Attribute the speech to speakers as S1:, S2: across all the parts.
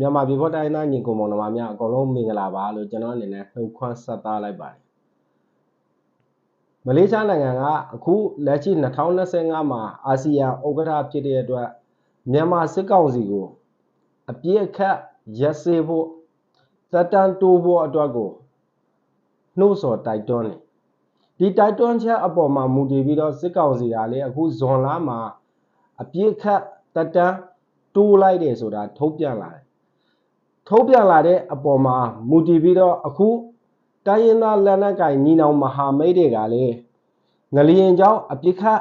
S1: မြန်မာပြည်ပေါ်တိုင်းသားညီကိုမောင်နှမများအကုန်လုံးမင်္ဂလာပါလို့ကျွန်တော်အနေနဲ့နှုတ်ခွန်းဆက်သလိုက်ပါတယ်မလေးရှားနိုင်ငံကအခုလက်ရှိ2025မှာအာဆီယံဥက္ကဋ္ဌဖြစ်တဲ့အတွက်မြန်မာစစ်ကောင်စီကိုအပြည့်အခက်ရက်စေဖို့သက်တမ်းတိုးဖို့အတွက်ကိုနှိုးဆော်တိုက်တွန်းတယ်ဒီတိုက်တွန်းချက်အပေါ်မှာမူတည်ပြီးတော့စစ်ကောင်စီကလည်းအခုဇွန်လမှာအပြည့်အခက်သက်တမ်းတိုးလိုက်တယ်ဆိုတာထုတ်ပြန်လာတယ် ထုတ်ပြန်လာတဲ့အပေါ်မှာမူတည်ပြီးတော့အခုတိုင်းရင်းသားလက်နက်ကိုင်ညီနောင်မဟာမိတ်တွေကလည်းငလျင်ကြောင်းအပြစ်ခတ်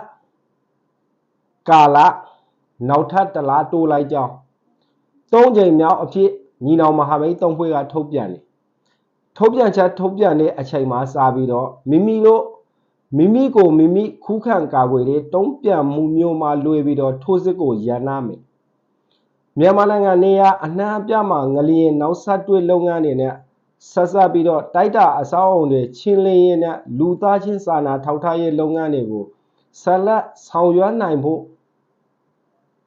S1: ကာလနောက်ထပ်တစ်လားတိုးလိုက်ကြောင်းသုံးချိန်မြောက်အဖြစ်ညီနောင်မဟာမိတ်သုံးဖွဲ့ကထုတ်ပြန်တယ်ထုတ်ပြန်ချက်ထုတ်ပြန်တဲ့အချိန်မှာစပြီးတော့မိမိတို့မိမိကိုမိမိခုခံကာကွယ်တဲ့တုံးပြန်မှုမျိုးမှလွယ်ပြီးတော့ထိုးစစ်ကိုရန်နာမယ် မြန်မာနိုင်ငံနေရာအနှံ့အပြားမှာငလျင်နောက်ဆက်တွဲလုပ်ငန်းတွေနဲ့ဆက်ဆက်ပြီးတော့တိုက်တာအစောအုံတွေချင်းလင်းရင်နဲ့လူသားချင်းစာနာထောက်ထားရေးလုပ်ငန်းတွေကိုဆက်လက်ဆောင်ရွက်နိုင်ဖို့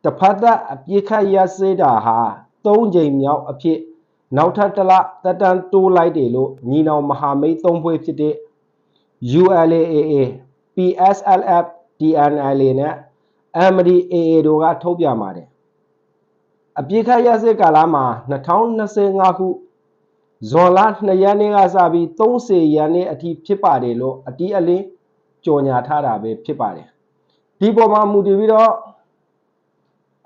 S1: တစ်ဖက်သက်အပြစ်ခတ်ရစေးတာဟာ၃ချိန်မြောက်အဖြစ်နောက်ထပ်တစ်လတက်တန်းတိုးလိုက်တယ်လို့ညီနောင်မဟာမိတ်သုံးဖွဲ့ဖြစ်တဲ့ ULAAA PSLF TNLA နဲ့ MDAA တို့ကထုတ်ပြန်ပါတယ် အပြစ်ခတ်ရစစ်ကာလမှာ2025ခုဇွန်လ2ရက်နေ့ကစပြီး30ရက်နေ့အထိဖြစ်ပါတယ်လို့အတီးအလင်းကြော်ညာထားတာပဲဖြစ်ပါတယ်ဒီပေါ်မှာမူတည်ပြီးတော့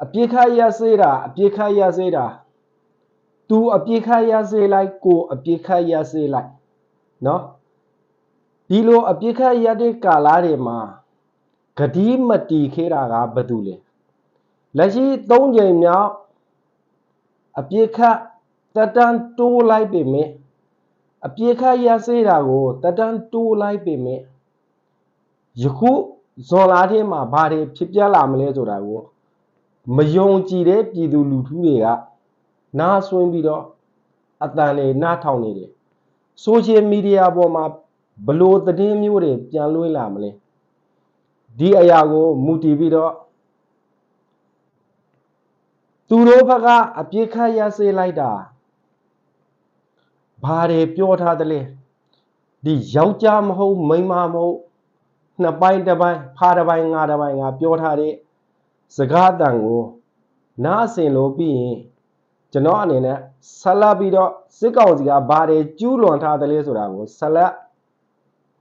S1: အပြစ်ခတ်ရစစ်တာအပြစ်ခတ်ရစစ်တာသူအပြစ်ခတ်ရစစ်လိုက်ကိုအပြစ်ခတ်ရစစ်လိုက်เนาะဒီလိုအပြစ်ခတ်ရတဲ့ကာလတွေမှာဂတိမတီခဲ့တာကဘာတူလဲလက်ရှိ3ချိန်မြောက် အပြစ်ခတ်တက်တန်းတိုးလိုက်ပေမဲ့အပြစ်ခတ်ရစေးတာကိုတက်တန်းတိုးလိုက်ပေမဲ့ယခုဇွန်လထဲမှာဘာတွေဖြစ်ပြလာမလဲဆိုတာကိုမယုံကြည်တဲ့ပြည်သူလူထုတွေကနားဆွင်းပြီးတော့အတန်တွေနားထောင်နေတယ်ဆိုရှယ်မီဒီယာပေါ်မှာဘလို့သတင်းမျိုးတွေပြန်လွှင့်လာမလဲဒီအရာကိုမူတည်ပြီးတော့ သူတို့ဘက်ကအပြစ်ခတ်ရစေးလိုက်တာဘာတွေပြောထားသလဲဒီယောက်ျားမဟုတ်မိန်းမမဟုတ်နှစ်ပိုင်းတစ်ပိုင်းဖားတစ်ပိုင်းငါတစ်ပိုင်းငါပြောထားတဲ့စကားအတန်ကိုနားအစင်လို့ပြီးရင်ကျွန်တော်အနေနဲ့ဆက်လက်ပြီးတော့စစ်ကောင်စီကဘာတွေကျူးလွန်ထားသလဲဆိုတာကိုဆက်လက်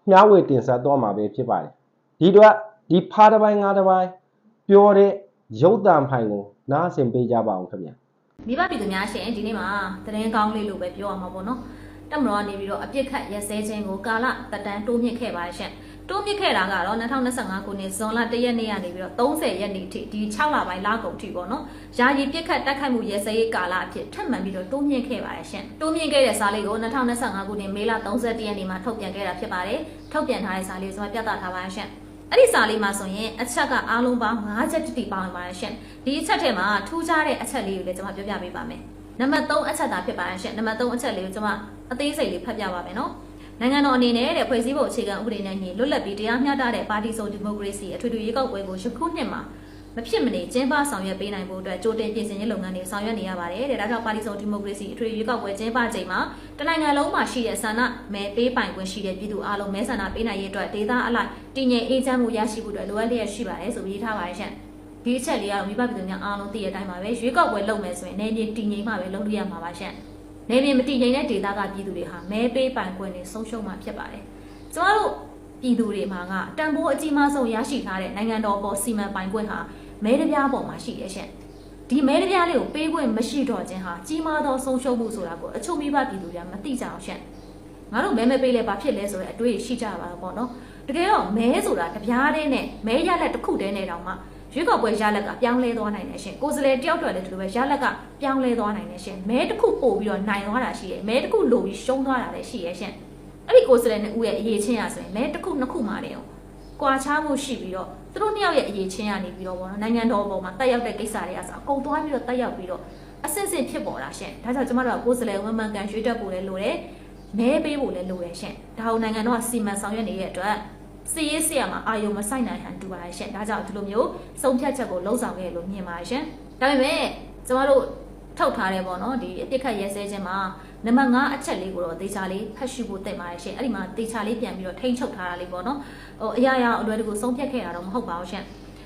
S1: မျှဝေတင်ဆက်တော့မှာပဲဖြစ်ပါတယ်ဒီတော့ဒီဖားတစ်ပိုင်းငါတစ်ပိုင်းပြောတဲ့ ရုပ်တံဖိုင်ကိုနားအစင်ပေးကြပါအောင်ခင်ဗျာ
S2: မိဘပြည်သူများရှင်ဒီနေ့မှာသတင်းကောင်းလေးလို့ပဲပြောရမှာပေါ့နော်တက်မတော်ကနေပြီးတော့အပြစ်ခတ်ရက်စဲခြင်းကိုကာလတက်တန်းတိုးမြင့်ခဲ့ပါရှင်တိုးမြင့်ခဲ့တာကတော့2025ခုနှစ်ဇွန်လ1ရက်နေ့ကနေပြီးတော့30ရက်နေ့ထိဒီ6လပိုင်းလကုန်ထိပေါ့နော်ယာယီပြစ်ခတ်တက်ခိုက်မှုရက်စဲရေးကာလအဖြစ်ထပ်မံပြီးတော့တိုးမြင့်ခဲ့ပါရရှင်တိုးမြင့်ခဲ့တဲ့စာလေးကို2025ခုနှစ်မေလ31ရက်နေ့မှာထုတ်ပြန်ခဲ့တာဖြစ်ပါတယ်ထုတ်ပြန်ထားတဲ့စာလေးကိုကျွန်မပြသထားပါရရှင် အဲ့ဒီစာလေးမှာဆိုရင်အချက်ကအားလုံးပေါင်း5ချက်တိတိပေါင်းပါရရှင်ဒီအချက်ထဲမှာထူးခြားတဲ့အချက်လေးကိုလည်းကျွန်မပြောပြပေးပါမယ်နံပါတ်3အချက်သာဖြစ်ပါရရှင်နံပါတ်3အချက်လေးကိုကျွန်မအသေးစိတ်လေးဖတ်ပြပါမယ်နော်နိုင်ငံတော်အနေနဲ့တဲ့ဖွဲ့စည်းပုံအခြေခံဥပဒေနဲ့ညီလွတ်လပ်ပြီးတရားမျှတတဲ့ပါတီစုံဒီမိုကရေစီအထွေထွေရွေးကောက်ပွဲကိုယခုနှစ်မှာ မဖြစ်မနေကျင်းပဆောင်ရွက်ပေးနိုင်ဖို့အတွက်ကြိုတင်ပြင်ဆင်ရေးလုပ်ငန်းတွေဆောင်ရွက်နေရပါတယ်တဲ့ဒါကြောင့်ပါတီစုံဒီမိုကရေစီအထွေထွေရွေးကောက်ပွဲကျင်းပချိန်မှာတနိုင်ငံလုံးမှာရှိတဲ့ဆန္ဒမဲပေးပိုင်ခွင့်ရှိတဲ့ပြည်သူအလုံးမဲဆန္ဒပေးနိုင်ရေးအတွက်ဒေသအလိုက်တည်ငြိမ်အေးချမ်းမှုရရှိဖို့အတွက်လိုအပ်လျက်ရှိပါတယ်ဆိုပြီးထားပါတယ်ရှင်ဒီအချက်လေးကတော့မိဘပြည်သူများအားလုံးသိတဲ့အတိုင်းပါပဲရွေးကောက်ပွဲလုပ်မယ်ဆိုရင်နေမြေတည်ငြိမ်မှပဲလုပ်လို့ရမှာပါရှင်နေမြေမတည်ငြိမ်တဲ့ဒေသကပြည်သူတွေဟာမဲပေးပိုင်ခွင့်တွေဆုံးရှုံးမှာဖြစ်ပါတယ်ကျမတို့ပြည်သူတွေမှာကတန်ဖိုးအကြီးမားဆုံးရရှိထားတဲ့နိုင်ငံတော်ပေါ်စီမံပိုင်ခွင့်ဟာ မဲတပြားပေါ်မှာရှိတယ်ရှင်ဒီမဲတပြားလေးကိုပေးခွင့်မရှိတော့ခြင်းဟာကြီးမားသောဆုံးရှုံးမှုဆိုတာကိုအချို့မိဘပြည်သူတွေကမသိကြအောင်ရှင်ငါတို့မဲမပေးလဲဘာဖြစ်လဲဆိုတဲ့အတွေ့အရှိကြပါတော့ပေါ့နော်တကယ်တော့မဲဆိုတာတပြားတည်းနဲ့မဲရလက်တစ်ခုတည်းနဲ့တောင်မှရွေးကောက်ပွဲရလက်ကပြောင်းလဲသွားနိုင်တယ်ရှင်ကိုယ်စလဲတယောက်တော့လည်းဒီလိုပဲရလက်ကပြောင်းလဲသွားနိုင်တယ်ရှင်မဲတစ်ခုပို့ပြီးတော့နိုင်သွားတာရှိတယ်မဲတစ်ခုလိုပြီးရှုံးသွားတာလည်းရှိရဲ့ရှင်အဲ့ဒီကိုယ်စလဲနဲ့ဦးရဲ့အရေးချင်းရဆိုရင်မဲတစ်ခုနှစ်ခုမှတည်းအောင်ကွာခြားမှုရှိပြီးတော့ သူတို့နှစ်ယောက်ရဲ့အရေးချင်းရနေပြီးတော့ဘောနော်နိုင်ငံတော်ပေါ်မှာတက်ရောက်တဲ့ကိစ္စတွေကဆိုအကုန်သွားပြီးတော့တက်ရောက်ပြီးတော့အစစ်စစ်ဖြစ်ပေါ်လာရှင်ဒါကြောင့်ကျမတို့ကကိုယ်စလဲဝမ်းမှန်ကန်ရွေးတက်ဖို့လည်းလိုတယ်မဲပေးဖို့လည်းလိုတယ်ရှင်ဒါဟုနိုင်ငံတော်ကစီမံဆောင်ရွက်နေတဲ့အတွက်စီရေးစီရမှာအာယုံမဆိုင်နိုင်ဟန်တူပါရဲ့ရှင်ဒါကြောင့်ဒီလိုမျိုးစုံဖြတ်ချက်ကိုလုံးဆောင်ခဲ့လို့မြင်ပါရဲ့ရှင်ဒါပေမဲ့ကျမတို့ ထုတ်ထားတယ်ပေါ့နော်ဒီအပြစ်ခတ်ရဲစဲခြင်းမှာနံပါတ်5အချက်လေးကိုတော့သေချာလေးဖတ်ရှုဖို့တင်ပါတယ်ရှင်အဲ့ဒီမှာသေချာလေးပြန်ပြီးတော့ထိန်းချုပ်ထားတာလေးပေါ့နော်ဟိုအရာရာအလွယ်တကူဆုံးဖြတ်ခဲ့တာတော့မဟုတ်ပါဘူးရှင်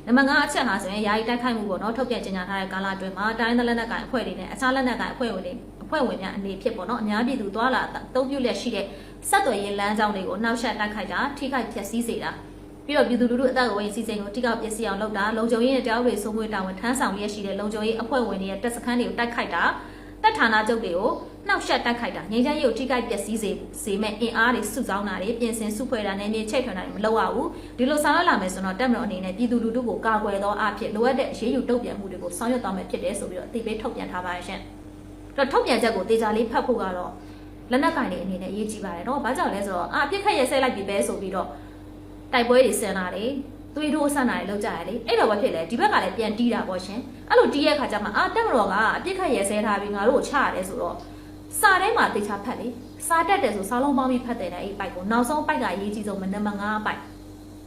S2: နံပါတ်5အချက်ဟာဆိုရင်ယာယီတိုက်ခိုက်မှုပေါ့နော်ထုတ်ပြန်ကြေညာထားတဲ့ကာလအတွင်းမှာတိုင်းသလက်နက်ကိုင်အဖွဲ့တွေနဲ့အခြားလက်နက်ကိုင်အဖွဲ့ဝင်တွေအဖွဲ့ဝင်များအနေဖြစ်ပေါ့နော်အများပြည်သူသွားလာအသုံးပြုလျက်ရှိတဲ့ဆက်သွယ်ရေးလမ်းကြောင်းတွေကိုနှောက်ယှက်တိုက်ခိုက်တာထိခိုက်ဖျက်ဆီးစေတာ ပြီးတော့ပြည်သူလူထုအသက်အဝေးစီစဉ်ကိုတိကောက်ပစ္စည်းအောင်လုပ်တာလုံခြုံရေးနဲ့တရားဥပဒေစိုးမိုးတာဝန်ထမ်းဆောင်ရရှိတဲ့လုံခြုံရေးအဖွဲ့ဝင်တွေရဲ့တပ်စခန်းတွေကိုတိုက်ခိုက်တာတပ်ဌာနချုပ်တွေကိုနှောက်ယှက်တိုက်ခိုက်တာငြိမ်းချမ်းရေးကိုထိခိုက်ပျက်စီးစေစေမဲ့အင်အားတွေစုဆောင်းတာတွေပြင်ဆင်စုဖွဲ့တာနဲ့မြေချိတ်ထွင်တာတွေမလုပ်ရဘူးဒီလိုဆောင်ရွက်လာမယ်ဆိုတော့တပ်မတော်အနေနဲ့ပြည်သူလူထုကိုကာကွယ်သောအဖြစ်လိုအပ်တဲ့အရေးယူတုံ့ပြန်မှုတွေကိုဆောင်ရွက်သွားမယ်ဖြစ်တယ်ဆိုပြီးတော့အသိပေးထုတ်ပြန်ထားပါတယ်ရှင်တော့ထုတ်ပြန်ချက်ကိုတေချာလေးဖတ်ဖို့ကတော့လက်နက်ကင်တွေအနေနဲ့အရေးကြီးပါတယ်နော်ဘာကြောင့်လဲဆိုတော့အာအပြစ်ခတ်ရဲဆဲလိုက်ပြီပဲဆိုပြီးတော့ တိုက်ပွဲတွေဆင်တာတွေသွေးထိုးဆန်တာတွေလောက်ကြရတယ်အဲ့တော့ဘာဖြစ်လဲဒီဘက်ကလည်းပြန်တီးတာပေါ့ရှင်အဲ့လိုတီးရဲ့ခါကျမှအာတက်မတော်ကအပြစ်ခတ်ရဲဆဲထားပြီးငါတို့ကိုချရတယ်ဆိုတော့စာထဲမှာတေချာဖတ်လေစာတက်တယ်ဆိုစာလုံးပေါင်းပြီးဖတ်တယ်တဲ့အဲ့ပိုက်ကိုနောက်ဆုံးပိုက်ကအရေးကြီးဆုံးမနံပါတ်5ပိုက်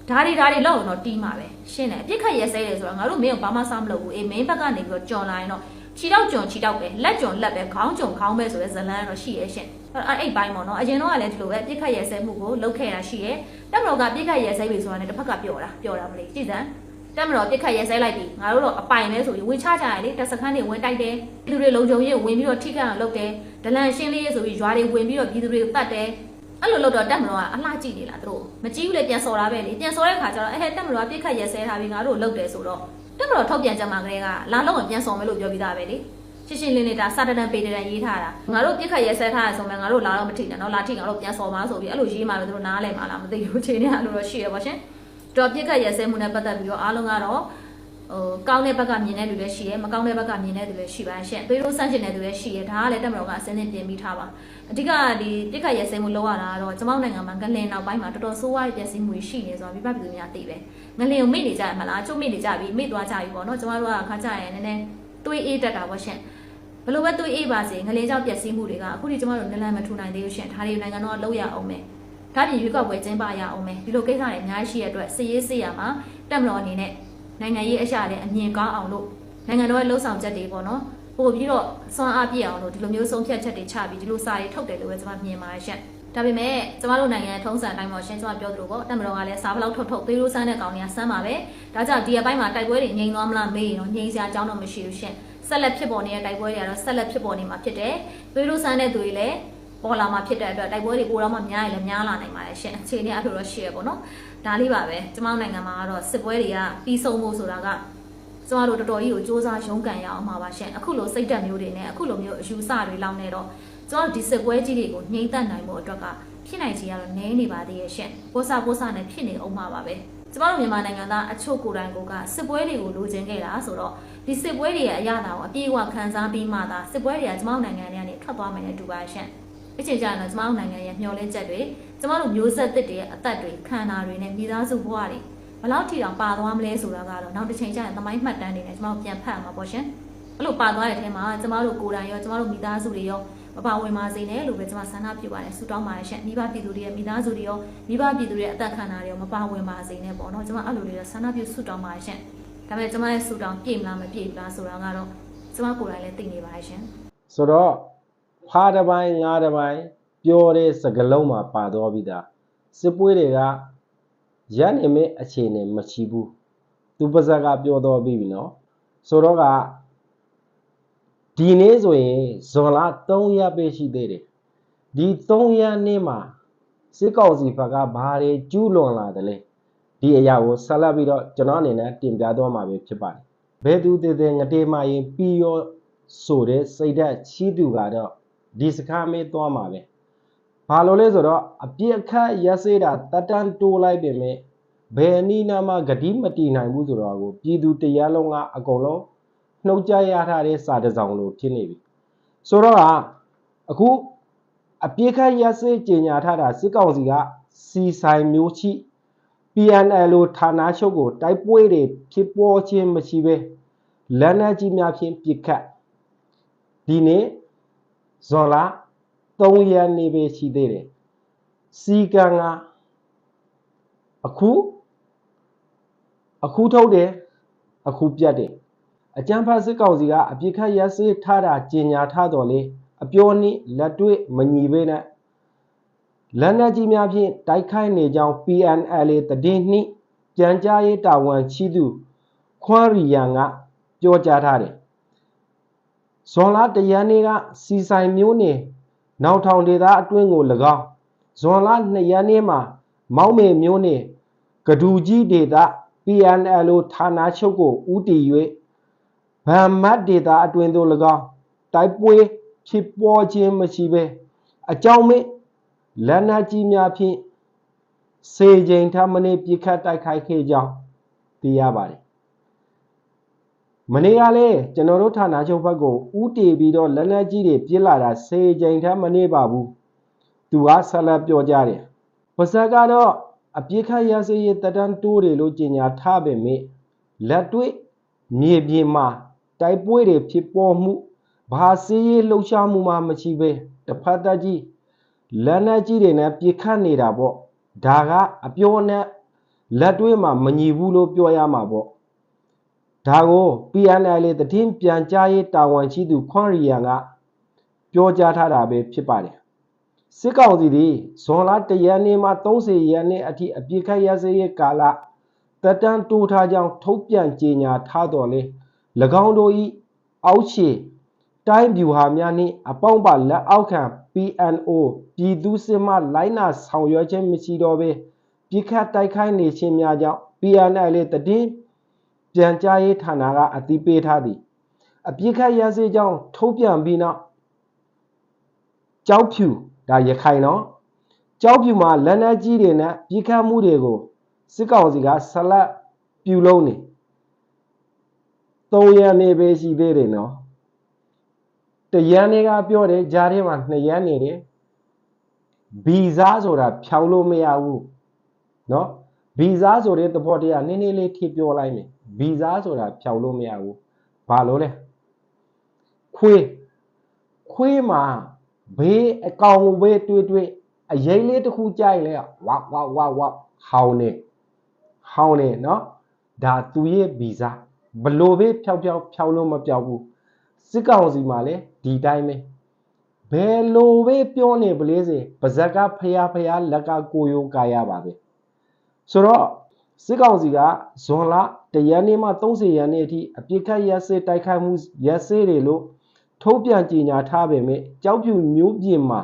S2: ဓာရီဓာရီလောက်ရင်တော့တီးမှာပဲရှင်းတယ်အပြစ်ခတ်ရဲဆဲတယ်ဆိုတော့ငါတို့မင်းကိုဘာမှစားမလုပ်ဘူးအေးမင်းဘက်ကနေပြီးတော့ကြော်လာရင်တော့ ခြေတော့ကြော်ခြေတော့ပဲလက်ကြော်လက်ပဲခေါင်းကြော်ခေါင်းပဲဆိုတဲ့ဇလန်းကတော့ရှိရဲ့ရှင့်အဲ့အဲ့ဘိုင်းပေါ့နော်အရင်တော့ကလည်းဒီလိုပဲပြစ်ခတ်ရဲဆဲမှုကိုလုပ်ခဲ့တာရှိရဲ့တက်မတော်ကပြစ်ခတ်ရဲဆဲပြီဆိုတာနဲ့တစ်ဖက်ကပြောတာပြောတာမလေးကြည်စမ်းတက်မတော်ပြစ်ခတ်ရဲဆဲလိုက်ပြီငါတို့တော့အပိုင်လဲဆိုပြီးဝင်ချကြရလေတက်စခန်းတွေဝင်တိုက်တယ်ပြည်သူတွေလုံခြုံရေးဝင်ပြီးတော့ထိခိုက်အောင်လုပ်တယ်ဒလန်ရှင်းလေးဆိုပြီးရွာတွေဝင်ပြီးတော့ပြည်သူတွေကိုတတ်တယ်အဲ့လိုလုပ်တော့တက်မတော်ကအလှကြည့်နေလားသူတို့မကြည့်ဘူးလေပြန်စော်တာပဲလေပြန်စော်တဲ့ခါကျတော့အဲတက်မတော်ကပြစ်ခတ်ရဲဆဲထားပြီးငါတို့လုပ်တယ်ဆိုတော့ တက်မတော်ထုတ်ပြန်ကြမှာကလေးကလာလုံးဝင်ပြန်စော်မယ်လို့ပြောပြီးသားပဲလေရှင်းရှင်းလင်းလင်းဒါစာတန်ပေတန်ရေးထားတာငါတို့ပြစ်ခတ်ရဲဆဲထားရဆိုမှငါတို့လာတော့မထိနဲ့နော်လာထိငါတို့ပြန်စော်ပါဆိုပြီးအဲ့လိုရေးမှပဲသူတို့နားလဲမှာလားမသိဘူးချိန်နဲ့အဲ့လိုတော့ရှိရပါရှင်တော့ပြစ်ခတ်ရဲဆဲမှုနဲ့ပတ်သက်ပြီးတော့အားလုံးကတော့ ဟိုကောင်းတဲ့ဘက်ကမြင်တဲ့လူတွေရှိရဲမကောင်းတဲ့ဘက်ကမြင်တဲ့လူတွေရှိပါရှင့်သွေးတို့ဆန့်ကျင်တဲ့လူတွေရှိရဲဒါကလည်းတက်မတော်ကအစင်းနဲ့ပြင်ပြီးထားပါအဓိကဒီပြစ်ခတ်ရဲဆဲမှုလောက်ရတာကတော့ကျမောက်နိုင်ငံမှာငလင်နောက်ပိုင်းမှာတော်တော်ဆိုးဝါးတဲ့ပြည်စည်းမှုရှိနေဆိုတော့ပြပပြည်သူများသိပဲငလင်ကိုမိနေကြရမလားချုပ်မိနေကြပြီမိသွားကြပြီပေါ့နော်ကျမတို့ကခါကြရင်နည်းနည်းတွေးအေးတတ်တာပေါ့ရှင့်ဘလို့ပဲတွေးအေးပါစေငလင်ကြောင့်ပျက်စီးမှုတွေကအခုဒီကျမတို့နလန်မထူနိုင်သေးဘူးရှင်ဒါတွေနိုင်ငံတော်ကလုံးရအောင်မယ်ဒါပြင်ရွေးကောက်ပွဲကျင်းပရအောင်မယ်ဒီလိုကိစ္စတွေအများကြီးရှိရတဲ့အတွက်စစ်ရေးစစ်ရမှာတက်မတော်အနေနဲ့ နိုင်ငံရေးအရာလည်းအမြင်ကောင်းအောင်လို့နိုင်ငံတော်ရဲ့လှုပ်ဆောင်ချက်တွေပေါ့နော်ပို့ပြီးတော့စွမ်းအားပြည့်အောင်လို့ဒီလိုမျိုးဆုံးဖြတ်ချက်တွေချပြီးဒီလိုစာတွေထုတ်တယ်လို့ပဲကျွန်မမြင်ပါတယ်ရှင့်ဒါပေမဲ့ကျမတို့နိုင်ငံထုံးစံအတိုင်းပေါ့ရှင်းကျမပြောသလိုပေါ့တက်မတော်ကလည်းစားဘလောက်ထုတ်ထုတ်သေးလို့စမ်းတဲ့ကောင်တွေကစမ်းပါပဲဒါကြောင့်ဒီအပိုင်းမှာတိုက်ပွဲတွေငြိမ်သွားမလားမေးရင်တော့ငြိမ်စရာအကြောင်းတော့မရှိဘူးရှင့်ဆက်လက်ဖြစ်ပေါ်နေတဲ့တိုက်ပွဲတွေကတော့ဆက်လက်ဖြစ်ပေါ်နေမှာဖြစ်တယ်သေးလို့စမ်းတဲ့သူတွေလည်း ပေါ်လာမှာဖြစ်တဲ့အတွက်တိုက်ပွဲတွေပိုတော့မှများရင်လည်းများလာနိုင်ပါတယ်ရှင့်အခြေအနေအလိုတော့ရှိရပေါ့နော်ဒါလေးပါပဲကျမတို့နိုင်ငံမှာကတော့စစ်ပွဲတွေကပြီးဆုံးဖို့ဆိုတာကကျမတို့တော်တော်ကြီးကိုစ조사ရုန်းကန်ရအောင်ပါပါရှင်အခုလိုစိတ်ဓာတ်မျိုးတွေနဲ့အခုလိုမျိုးအယူဆတွေလောက်နေတော့ကျမတို့ဒီစစ်ပွဲကြီးတွေကိုနှိမ့်သက်နိုင်ဖို့အတွက်ကဖြစ်နိုင်ချေကတော့နည်းနေပါသေးရဲ့ရှင်ပိုးစားပိုးစားနဲ့ဖြစ်နေအောင်ပါပါပဲကျမတို့မြန်မာနိုင်ငံသားအချို့ကိုယ်တိုင်ကစစ်ပွဲတွေကိုလိုချင်ခဲ့တာဆိုတော့ဒီစစ်ပွဲတွေရဲ့အရာတာကိုအပြည့်အဝခံစားပြီးမှသာစစ်ပွဲတွေကကျမတို့နိုင်ငံထဲကနေထွက်သွားမယ်နဲ့တူပါရှင် အချိန်ကြာတော့ကျမတို့နိုင်ငံရဲ့မျှော်လင့်ချက်တွေကျမတို့မျိုးဆက်သစ်တွေရဲ့အသက်တွေခန္ဓာတွေနဲ့မိသားစုဘဝတွေဘလောက်ထိတောင်ပါသွားမလဲဆိုတာကတော့နောက်တစ်ချိန်ကျရင်သမိုင်းမှတ်တမ်းတွေနဲ့ကျမတို့ပြန်ဖတ်ရမှာပေါ့ရှင်အဲ့လိုပါသွားတဲ့အထဲမှာကျမတို့ကိုယ်တိုင်ရောကျမတို့မိသားစုတွေရောမပါဝင်ပါစေနဲ့လို့ပဲကျွန်မဆန္ဒပြုပါတယ်ဆုတောင်းပါတယ်ရှင်မိဘပြည်သူတွေရဲ့မိသားစုတွေရောမိဘပြည်သူတွေရဲ့အသက်ခံတာတွေရောမပါဝင်ပါစေနဲ့ပေါ့နော်ကျွန်မအဲ့လိုလေးတော့ဆန္ဒပြုဆုတောင်းပါတယ်ရှင်ဒါပေမဲ့ကျွန်မရဲ့ဆုတောင်းပြည့်မလားမပြည့်ဘူးလားဆိုတာကတော့ကျွန်မကိုယ်တိုင်လည်းသိနေပါတယ်ရှင်
S1: ဆိုတော့ ဖားတစ်ပိုင်းငါးတစ်ပိုင်းပြောတဲ့စကလုံးမှာပါတော့ပြီးသားစစ်ပွဲတွေကရနေမဲ့အခြေအနေမရှိဘူးသူပါဇက်ကပြောတော့ပြီးပြီနော်ဆိုတော့ကဒီနေ့ဆိုရင်ဇွန်လ3ရက်ပဲရှိသေးတယ်ဒီ3ရက်နေ့မှာစစ်ကောင်စီဘက်ကဘာတွေကျူးလွန်လာတယ်လဲဒီအရာကိုဆက်လက်ပြီးတော့ကျွန်တော်အနေနဲ့တင်ပြသွားမှာပဲဖြစ်ပါတယ်ဘယ်သူတည်တည်ငတေးမရင်ပြီးရောဆိုတဲ့စိတ်ဓာတ်ချီးသူကတော့ ဒီစကားမေးသွားမှာပဲဘာလို့လဲဆိုတော့အပြစ်အခတ်ရက်စေးတာတတ်တန်းတိုးလိုက်ပြင်မဲ့ဘယ်နည်းနာမှဂတိမတီနိုင်ဘူးဆိုတော့ကိုပြည်သူတရားလုံးကအကုန်လုံးနှုတ်ကြရထားတဲ့စာတစ်စောင်လိုဖြစ်နေပြီဆိုတော့ကအခုအပြစ်ခတ်ရက်စေးကြေညာထားတာစစ်ကောင်စီကစီဆိုင်မျိုးချိ PNL ဌာနချုပ်ကိုတိုက်ပွဲတွေဖြစ်ပေါ်ခြင်းမရှိဘဲလက်နက်ကြီးများဖြင့်ပစ်ခတ်ဒီနေ့ ဇွန်လ3ရက်နေ့ပဲရှိသေးတယ်စီကံကအခုအခုထုတ်တယ်အခုပြတ်တယ်အကြမ်းဖက်စစ်ကောင်စီကအပြစ်ခတ်ရက်စေးထားတာကြေညာထားတော်လေအပြောနည်းလက်တွေ့မညီပေနဲ့လက်နက်ကြီးများဖြင့်တိုက်ခိုက်နေကြောင်း PNLA တည်င်းနှင့်ကြံကြားရေးတာဝန်ရှိသူခွန်ရီယန်ကပြောကြားထားတယ် ဇွန်လတရန်နေ့ကစီဆိုင်မျိုးနေနောက်ထောင်ဒေသအတွင်းကို၎င်းဇွန်လ2ရက်နေ့မှာ မောက်မေမျိုးနေကဒူကြီးဒေသ PNLO ဌာနချုပ်ကိုဦးတည်၍ဗန်မတ်ဒေသအတွင်းသို့၎င်းတိုက်ပွဲဖြစ်ပေါ်ခြင်းမရှိဘဲအကြောင်းမဲ့လက်နက်ကြီးများဖြင့်စေချိန်ထပ်မနေ့ပြစ်ခတ်တိုက်ခိုက်ခဲ့ကြောင်းသိရပါတယ် မနေ့ကလည်းကျွန်တော်တို့ဌာနချုပ်ဘက်ကိုဥတီပြီးတော့လက်နက်ကြီးတွေပြစ်လာတာစေချိန်ထပ်မနေ့ပါဘူးသူကဆက်လက်ပြောကြတယ်ပါဇက်ကတော့အပြစ်ခတ်ရစေးရတတန်းတိုးတယ်လို့ကြေညာထားပေမဲ့လက်တွေ့မြေပြင်မှာတိုက်ပွဲတွေဖြစ်ပေါ်မှုဘာစေးရေးလှုပ်ရှားမှုမှမရှိဘဲတစ်ဖက်သက်ကြီးလက်နက်ကြီးတွေနဲ့ပြစ်ခတ်နေတာပေါ့ဒါကအပြောနဲ့လက်တွေ့မှာမညီဘူးလို့ပြောရမှာပေါ့ ဒါကို PNL တည်င်းပြန်ကြားရေးတာဝန်ရှိသူခွန်ရီယန်ကပြောကြားထားတာပဲဖြစ်ပါတယ်စစ်ကောင်စီသည်ဇွန်လ1ရက်နေ့မှ30ရက်နေ့အထိအပြစ်ခတ်ရစရေးကာလတက်တန်းတိုးထားကြောင်းထုတ်ပြန်ကြေညာထားတော်လဲ၎င်းတို့၏အောက်ခြေတိုင်းဗျူဟာများနှင့်အပေါင်းပါလက်အောက်ခံ PNO ပြည်သူစစ်မှလိုင်းနာဆောင်ရွက်ခြင်းမရှိတော့ဘဲပြစ်ခတ်တိုက်ခိုက်နေခြင်းများကြောင့် PNL တည် ပြန်ကြားရေးဌာနကအသိပေးထားသည်အပြစ်ခတ်ရစေကြောင်းထုတ်ပြန်ပြီးနောက်ကြောက်ဖြူဒါရခိုင်နော်ကြောက်ဖြူမှာလက်နက်ကြီးတွေနဲ့ပြစ်ခတ်မှုတွေကိုစစ်ကောင်စီကဆက်လက်ပြုလုပ်နေ3ရက်နေပဲရှိသေးတယ်နော်တရန်တွေကပြောတယ်ဂျားထဲမှာ2ရက်နေတယ်ဗီဇာဆိုတာဖြောင်းလို့မရဘူးเนาะဗီဇာဆိုတဲ့သဘောတရားနည်းနည်းလေးထိပြောလိုက်မယ် ဗီဇာဆိုတာဖြောင်းလို့မရဘူးဘာလို့လဲခွေးခွေးမှာဘေးအကောင်ဘေးတွေးတွေးအရင်လေးတစ်ခုကြိုက်လဲဝါဝါဝါဝါဟောင်းနေဟောင်းနေเนาะဒါသူရဲ့ဗီဇာဘလို့ပဲဖြောက်ဖြောက်ဖြောက်လို့မပြောက်ဘူးစစ်ကောင်စီမှာလည်းဒီတိုင်းပဲဘယ်လိုပဲပြောနေပလေးစေပါဇက်ကဖျားဖျားလက်ကကိုယိုကာရပါပဲဆိုတော့ စစ်ကောင်စီကဇွန်လတရက်နေ့မှ30ရက်နေ့အထိအပြစ်ခတ်ရက်စေးတိုက်ခိုက်မှုရက်စေးတွေလို့ထုတ်ပြန်ကြေညာထားပေမဲ့ကြောက်ဖြူမျိုးပြင်မှာ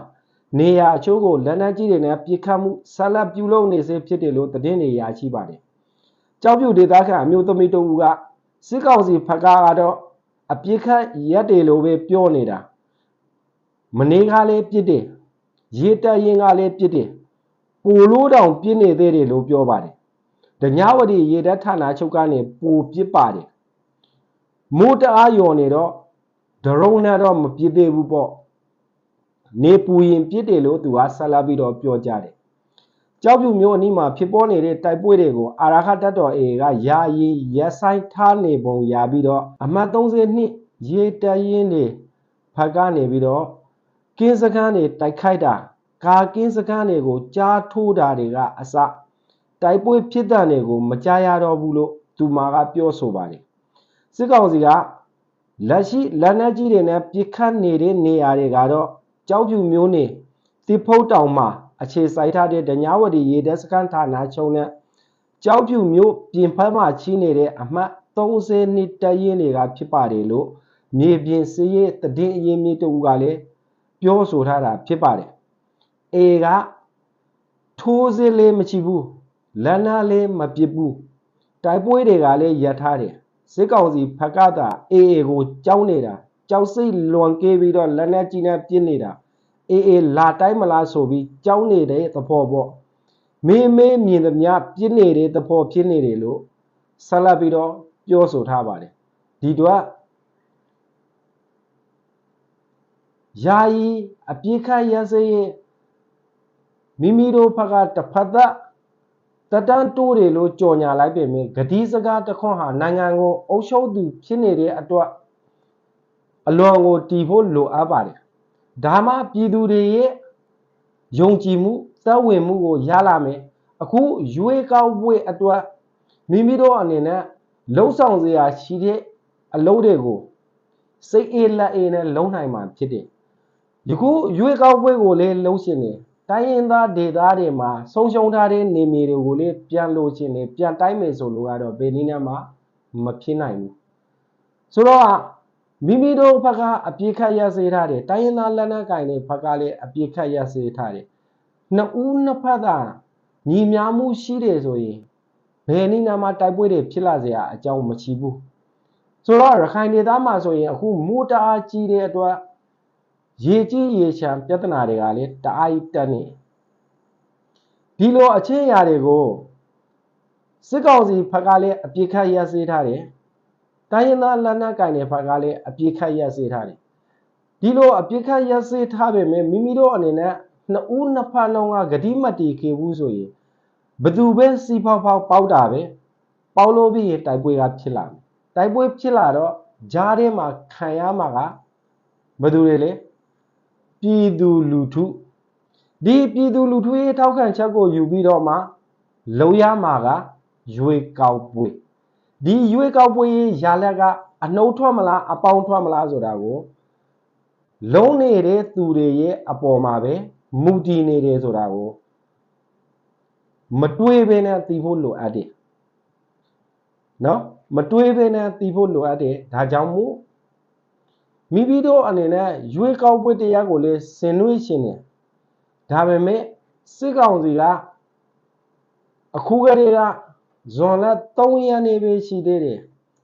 S1: နေရာအချို့ကိုလက်နက်ကြီးတွေနဲ့ပြစ်ခတ်မှုဆက်လက်ပြုလုပ်နေစေဖြစ်တယ်လို့သတင်းတွေရရှိပါတယ်။ကြောက်ဖြူဒေသခံအမျိုးသမီးတို့ကစစ်ကောင်စီဖက်ကတော့အပြစ်ခတ်ရက်တယ်လို့ပဲပြောနေတာမနေ့ကလည်းပြစ်တယ်ရေတက်ရင်ကလည်းပြစ်တယ်ပိုလို့တောင်ပြစ်နေသေးတယ်လို့ပြောပါတယ်။ ဒညဝတီရေတက်ဌာနချုပ်ကနေပိုပြစ်ပါတယ်။မိုးတအားယော်နေတော့ဒရုန်းနဲ့တော့မပြစ်သေးဘူးပေါ့။နေပူရင်ပြစ်တယ်လို့သူကဆက်လက်ပြီးတော့ပြောကြတယ်။ကြောက်ဖြူမျိုးအနီးမှာဖြစ်ပေါ်နေတဲ့တိုက်ပွဲတွေကိုအာရခတပ်တော် AA ကယာယီရက်ဆိုင်ထားနေပုံရပြီးတော့အမှတ်30နှစ်ရေတရင်တွေဖက်ကနေပြီးတော့ကင်းစခန်းတွေတိုက်ခိုက်တာကာကင်းစခန်းတွေကိုကြားထိုးတာတွေကအစ တိုက်ပွဲဖြစ်တဲ့တွေကို မကြားရတော့ဘူးလို့သူမာကပြောဆိုပါတယ်စစ်ကောင်စီကလက်ရှိလက်နက်ကြီးတွေနဲ့ပြစ်ခတ်နေတဲ့နေရာတွေကတော့ကြောက်ဖြူမျိုးနေတိဖုတ်တောင်မှာအခြေစိုက်ထားတဲ့ဒညာဝတီရေတပ်စခန်းဌာနချုပ်နဲ့ကြောက်ဖြူမျိုးပြင်ဖက်မှာချီးနေတဲ့အမှတ်30နှစ်တရင်တွေကဖြစ်ပါတယ်လို့မြေပြင်စည်ရဲ့တည်င်းအရင်မြေတူကလည်းပြောဆိုထားတာဖြစ်ပါတယ်။ A ကထိုးစစ်လေးမရှိဘူး လက်နက်လေးမပစ်ဘူးတိုက်ပွဲတွေကလည်းရပ်ထားတယ်စစ်ကောင်စီဖက်ကတာ AA ကိုကြောက်နေတာကြောက်စိတ်လွန်ကဲပြီးတော့လက်နက်ကြီးနဲ့ပြစ်နေတာ AA လာတိုင်းမလားဆိုပြီးကြောက်နေတဲ့သဘောပေါ့မေးမေးမြင်သမျှပြစ်နေတဲ့သဘောဖြစ်နေတယ်လို့ဆက်လက်ပြီးတော့ပြောဆိုထားပါတယ်ဒီတော့ယာယီအပြစ်ခတ်ရစေးမိမိတို့ဘက်ကတစ်ဖက်သက် တတန်းတိုးတယ်လို့ကြော်ညာလိုက်ပေမဲ့ဂတိစကားတခွန်းဟာနိုင်ငံကိုအုပ်ချုပ်သူဖြစ်နေတဲ့အတွက်အလွန်ကိုတီဖို့လိုအပ်ပါတယ်ဒါမှပြည်သူတွေရဲ့ယုံကြည်မှုသက်ဝင်မှုကိုရလာမယ်အခုရွေးကောက်ပွဲအတွက်မိမိတို့အနေနဲ့လှုပ်ဆောင်စရာရှိတဲ့အလုံးတွေကိုစိတ်အေးလက်အေးနဲ့လုံးနိုင်မှာဖြစ်တယ်ယခုရွေးကောက်ပွဲကိုလည်းလုံးရှင်နေ တိုင်းရင်းသားဒေသတွေမှာဆုံးရှုံးထားတဲ့နေမြေတွေကိုလည်းပြန်လို့ချင်းနေပြန်တိုင်းမယ်ဆိုလို့ကတော့ဘယ်နည်းနဲ့မှမဖြစ်နိုင်ဘူးဆိုတော့မိမိတို့ဘက်ကအပြေခတ်ရစေထားတယ်တိုင်းရင်းသားလက်နက်ကင်တွေဘက်ကလည်းအပြေခတ်ရစေထားတယ်နှစ်ဦးနှစ်ဖက်ကညီများမှုရှိတယ်ဆိုရင်ဘယ်နည်းနဲ့မှတိုက်ပွဲတွေဖြစ်လာစရာအကြောင်းမရှိဘူးဆိုတော့ရခိုင်ဒေသမှာဆိုရင်အခုမူတအားကြီးတဲ့အတွက် ရေကြီးရေချမ်းပြဿနာတွေကလည်းတအားကြီးတက်နေဒီလိုအခြေအရာတွေကိုစစ်ကောင်စီဘက်ကလည်းအပြေခတ်ရစေထားတယ်တိုင်းရင်းသားလက်နက်ကင်တွေဘက်ကလည်းအပြေခတ်ရစေထားတယ်ဒီလိုအပြေခတ်ရစေထားပေမဲ့မိမိတို့အနေနဲ့နှစ်ဦးနှစ်ဖက်လုံးကဂတိမတီခေဘူးဆိုရင်ဘသူပဲစီဖောက်ဖောက်ပေါက်တာပဲပေါက်လို့ပြီးရင်တိုက်ပွဲကဖြစ်လာမယ်တိုက်ပွဲဖြစ်လာတော့ဂျားထဲမှာခံရမှာကဘသူတွေလဲ ပြည်သူလူထုဒီပြည်သူလူထုရဲ့ထောက်ခံချက်ကိုယူပြီးတော့မှလုံရမှာကရွေကောက်ပွဲဒီရွေကောက်ပွဲရဲ့ရာလက်ကအနှုတ်ထွက်မလားအပေါင်းထွက်မလားဆိုတာကိုလုံးနေတဲ့သူတွေရဲ့အပေါ်မှာပဲမူတည်နေတယ်ဆိုတာကိုမတွေးဘဲနဲ့သိဖို့လိုအပ်တယ်နော်မတွေးဘဲနဲ့သိဖို့လိုအပ်တယ်ဒါကြောင့်မို့ မိမိတို့အနေနဲ့ရွေးကောက်ပွဲတရားကိုလည်းဆင်နွှဲရှင်တယ်ဒါပေမဲ့စစ်ကောင်စီကအခုကလေးကဇွန်လ3ရက်နေ့ပဲရှိသေးတယ်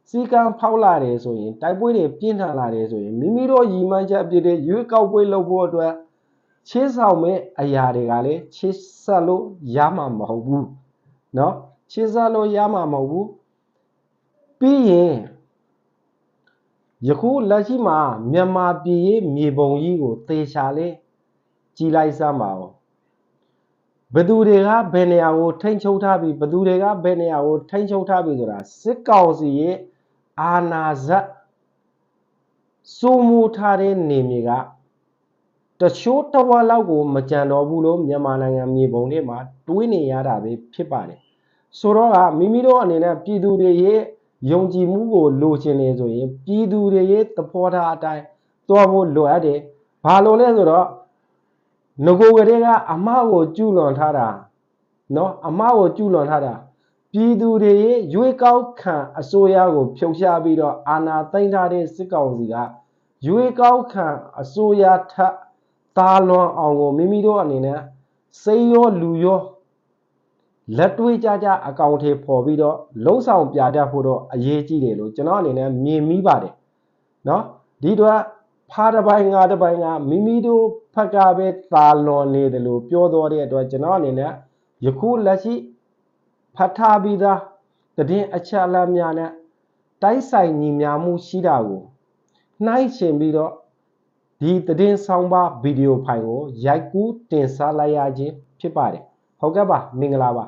S1: စီကံဖောက်လာတယ်ဆိုရင်တိုက်ပွဲတွေပြင်းထန်လာတယ်ဆိုရင်မိမိတို့ရည်မှန်းချက်အပြည့်တဲ့ရွေးကောက်ပွဲလုပ်ဖို့အတွက်ချေးဆောင်မဲ့အရာတွေကလည်းချေးဆက်လို့ရမှာမဟုတ်ဘူးเนาะချေးဆက်လို့ရမှာမဟုတ်ဘူးပြီးရင် ယခုလက်ရှိမှာမြန်မာပြည်ရဲ့မြေပုံကြီးကိုသေချာလေးကြီးလိုက်စမ်းပါဦးဘသူတွေကဘယ်နေရာကိုထိန်းချုပ်ထားပြီးဘသူတွေကဘယ်နေရာကိုထိန်းချုပ်ထားပြီးဆိုတာစစ်ကောင်စီရဲ့အာဏာဇက်စိုးမိုးထားတဲ့နေမြေကတချို့တဝက်လောက်ကိုမကြံတော့ဘူးလို့မြန်မာနိုင်ငံမြေပုံတွေမှာတွေးနေရတာပဲဖြစ်ပါတယ်ဆိုတော့ကမိမိတို့အနေနဲ့ပြည်သူတွေရဲ့ ယုံကြည်မှုကိုလိုချင်နေဆိုရင်ပြည်သူတွေရဲ့သဘောထားအတိုင်းသွားဖို့လိုအပ်တယ်ဘာလို့လဲဆိုတော့ငကိုကလေးကအမကိုကျူးလွန်ထားတာနော်အမကိုကျူးလွန်ထားတာပြည်သူတွေရဲ့ရွေးကောက်ခံအစိုးရကိုဖျောက်ရှားပြီးတော့အာဏာသိမ်းထားတဲ့စစ်ကောင်စီကရွေးကောက်ခံအစိုးရထပ်သားလွန်အောင်ကိုမိမိတို့အနေနဲ့စိတ်ရောလူရော လက်တွေ့ကြကြအကောင့်ထဲပေါ်ပြီးတော့လုံဆောင်ပြတတ်ဖို့တော့အရေးကြီးတယ်လို့ကျွန်တော်အနေနဲ့မြင်မိပါတယ်เนาะဒီတော့ဖားတစ်ပိုင်းငါတစ်ပိုင်းကမိမိတို့ဖက်ကပဲသာလွန်နေတယ်လို့ပြောတော်တဲ့အတွက်ကျွန်တော်အနေနဲ့ယခုလက်ရှိဖတ်ထားပြီးသားတည်င်းအချက်အလက်များနဲ့တိုက်ဆိုင်ညီမျှမှုရှိတာကိုနှိုင်းရှင်ပြီးတော့ဒီတည်င်းဆောင်ပါဗီဒီယိုဖိုင်ကိုရိုက်ကူးတင်ဆက်လိုက်ရခြင်းဖြစ်ပါတယ် ဟုတ်ကဲ့ပါမင်္ဂလာပါ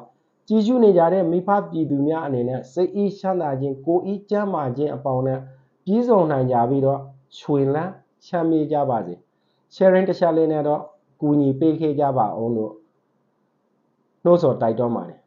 S1: ကြည်ကျူးနေကြတဲ့မိဖပြည်သူများအနေနဲ့စိတ်အေးချမ်းသာခြင်းကိုယ်အေးကျန်းမာခြင်းအပေါင်းနဲ့ပြည်စုံနိုင်ကြပြီးတော့ချွေလန်းချမ်းမြေ့ကြပါစေ sharing တစ်ချက်လေးနဲ့တော့ကူညီပေးခဲ့ကြပါအောင်လို့နှိုးဆော်တိုက်တွန်းပါတယ်